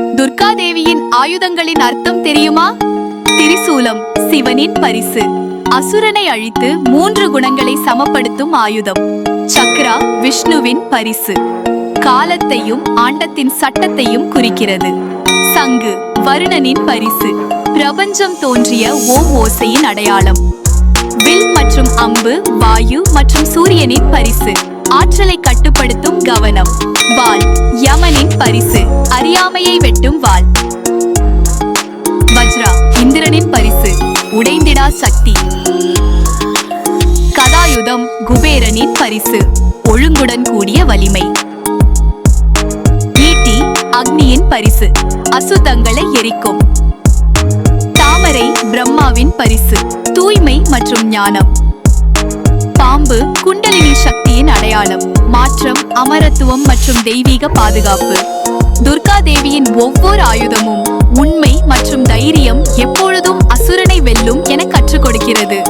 துர்கா தேவியின் ஆயுதங்களின் அர்த்தம் தெரியுமா? திரிசூலம் சிவனின் பரிசு. அசுரனை அழித்து மூன்று குணங்களை சமப்படுத்தும் ஆயுதம். சக்ரா விஷ்ணுவின் பரிசு. காலத்தையும் ஆண்டத்தின் சட்டத்தையும் குறிக்கிறது. சங்கு வருணனின் பரிசு. பிரபஞ்சம் தோன்றிய ஓம் ஓசையின் அடையாளம். வில் மற்றும் அம்பு வாயு மற்றும் சூரியனின் பரிசு. ஆற்றலை கட்டுப்படுத்தும் கவனம். வாள் யமனின் பரிசு. அறியாமையை வெட்டும் வாள் வஜ்ரா இந்திரனின் பரிசு. உடைந்திடா சக்தி. கதாயுதம் குபேரனின் பரிசு. ஒழுங்குடன் கூடிய வலிமை. ஈட்டி அக்னியின் பரிசு. அசுத்தங்களை எரிக்கும். தாமரை பிரம்மாவின் பரிசு. தூய்மை மற்றும் ஞானம். பாம்பு குண்டலினி சக்தியின் அடையாளம் மாற்றம் அமரத்துவம் மற்றும் தெய்வீக பாதுகாப்பு. துர்கா தேவியின் ஒவ்வொரு ஆயுதமும் உண்மை மற்றும் தைரியம் எப்பொழுதும் அசுரனை வெல்லும் என கற்றுக் கொடுக்கிறது.